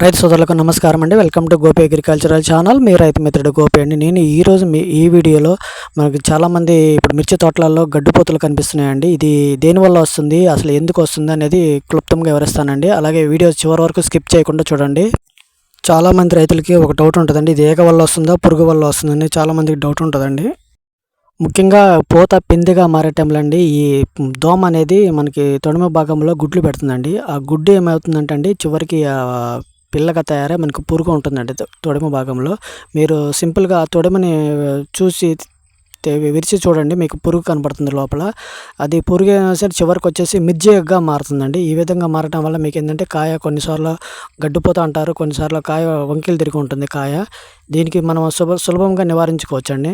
రైతు సోదరులకు నమస్కారం అండి. Welcome to Gopi agricultural channel. మీ రైతు మిత్రుడు గోపి అండి. నేను ఈరోజు మీ ఈ వీడియోలో మనకి చాలామంది ఇప్పుడు మిర్చి తోటలలో గడ్డిపోతులు కనిపిస్తున్నాయండి. ఇది దేనివల్ల వస్తుంది అసలు ఎందుకు వస్తుంది అనేది క్లుప్తంగా వివరిస్తానండి. అలాగే వీడియో చివరి వరకు స్కిప్ చేయకుండా చూడండి. చాలామంది రైతులకి ఒక డౌట్ ఉంటుందండి. ఇది ఏక వల్ల వస్తుందా పురుగు వల్ల వస్తుందని చాలామందికి డౌట్ ఉంటుందండి. ముఖ్యంగా పూత పిందిగా మారే టైంలో అండి ఈ దోమ అనేది మనకి తొడమ భాగంలో గుడ్లు పెడుతుందండి. ఆ గుడ్డు ఏమవుతుందంటే అండి చివరికి పిల్లగా తయారై మనకు పురుగు ఉంటుందండి తొ- తొడిమ భాగంలో. మీరు సింపుల్గా ఆ తొడిమని చూసి విరిచి చూడండి మీకు పురుగు కనబడుతుంది లోపల. అది పురుగు అయినా సరే చివరికి వచ్చేసి మిర్జిగా మారుతుందండి. ఈ విధంగా మారటం వల్ల మీకు ఏంటంటే కాయ కొన్నిసార్లు గడ్డిపోత అంటారు కొన్నిసార్లు కాయ వంకిలు తిరిగి ఉంటుంది కాయ. దీనికి మనం సులభ సులభంగా నివారించుకోవచ్చండి.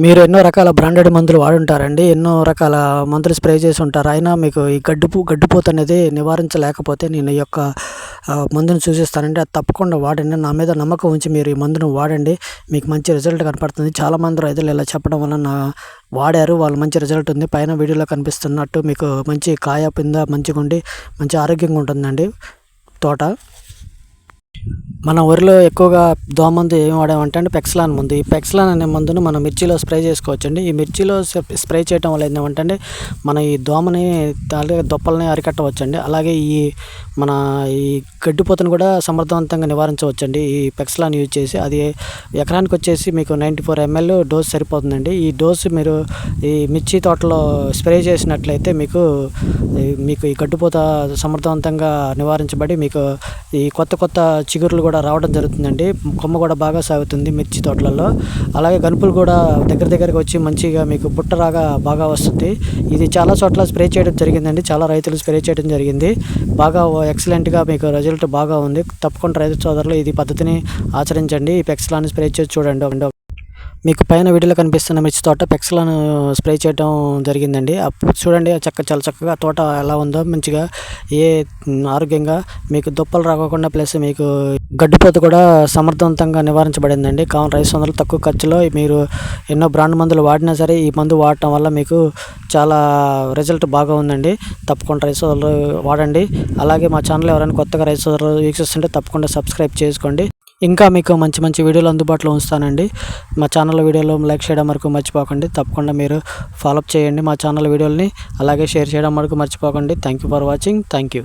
మీరు ఎన్నో రకాల బ్రాండెడ్ మందులు వాడుంటారండి ఎన్నో రకాల మందులు స్ప్రే చేసి ఉంటారు. అయినా మీకు ఈ గడ్డిపో గడ్డిపోత అనేది నివారించలేకపోతే నేను ఈ యొక్క మందును సూచిస్తానండి అది తప్పకుండా వాడండి. నా మీద నమ్మకం ఉంచి మీరు ఈ మందును వాడండి. మీకు మంచి రిజల్ట్ కనపడుతుంది. చాలామంది రైతులు ఇలా చెప్పడం వల్ల నా వాడారు. వాళ్ళు మంచి రిజల్ట్ ఉంది. పైన వీడియోలో కనిపిస్తున్నట్టు మీకు మంచి కాయ పింద మంచిగా ఉండి మంచి ఆరోగ్యంగా ఉంటుందండి తోట. మన ఊరిలో ఎక్కువగా దోమందు ఏం వాడామంటే అంటే పెక్స్లాన్ మందు. ఈ పెక్సలాన్ అనే మందును మనం మిర్చిలో స్ప్రే చేసుకోవచ్చండి. ఈ మిర్చిలో స్ప్రే చేయడం వల్ల ఏంటంటే మన ఈ దోమని అలాగే దొప్పల్ని అరికట్టవచ్చండి. అలాగే ఈ మన ఈ గడ్డిపోతను కూడా సమర్థవంతంగా నివారించవచ్చండి. ఈ పెక్స్లాన్ యూజ్ చేసి అది ఎకరానికి వచ్చేసి మీకు నైంటీ ఫోర్ ఎంఎల్ డోస్ సరిపోతుందండి. ఈ డోస్ మీరు ఈ మిర్చి తోటలో స్ప్రే చేసినట్లయితే మీకు మీకు ఈ గడ్డిపోత సమర్థవంతంగా నివారించబడి మీకు ఈ కొత్త కొత్త చిగురులు కూడా రావడం జరుగుతుందండి. కొమ్మ కూడా బాగా సాగుతుంది మిర్చి తోటలలో. అలాగే గనుపులు కూడా దగ్గర దగ్గరకు వచ్చి మంచిగా మీకు బుట్టరాగా బాగా వస్తుంది. ఇది చాలా చోట్ల స్ప్రే చేయడం జరిగిందండి. చాలా రైతులు స్ప్రే చేయడం జరిగింది. బాగా ఎక్సలెంట్గా మీకు రిజల్ట్ బాగా ఉంది. తప్పకుండా రైతు సోదరులు ఇది పద్ధతిని ఆచరించండి. ఈ పెక్స్లాన్ని స్ప్రే చేసి చూడండి. మీకు పైన వీడియోలో కనిపిస్తున్న మిర్చి తోట పెక్స్లను స్ప్రే చేయడం జరిగిందండి. అప్పుడు చూడండి చక్క చాలా చక్కగా తోట ఎలా ఉందో మంచిగా ఏ ఆరోగ్యంగా మీకు దుప్పలు రాకుండా ప్లస్ మీకు గడ్డిపోత కూడా సమర్థవంతంగా నివారించబడిందండి. కావున రైస్ సోదరులు తక్కువ ఖర్చులో మీరు ఎన్నో బ్రాండ్ మందులు వాడినా సరే ఈ మందు వాడటం వల్ల మీకు చాలా రిజల్ట్ బాగా ఉందండి. తప్పకుండా రైస్ సోదరులు వాడండి. అలాగే మా ఛానల్ ఎవరైనా కొత్తగా రైస్ సోదరులు వీక్షిస్తుంటే తప్పకుండా సబ్స్క్రైబ్ చేసుకోండి. ఇంకా మీకు మంచి మంచి వీడియోలు అందుబాటులో ఉంచుతానండి. మా ఛానల్ వీడియోలో లైక్ చేయడం వరకు మర్చిపోకండి. తప్పకుండా మీరు ఫాలోఅప్ చేయండి మా ఛానల్ వీడియోలని. అలాగే షేర్ చేయడం వరకు మర్చిపోకండి. Thank you for watching thank you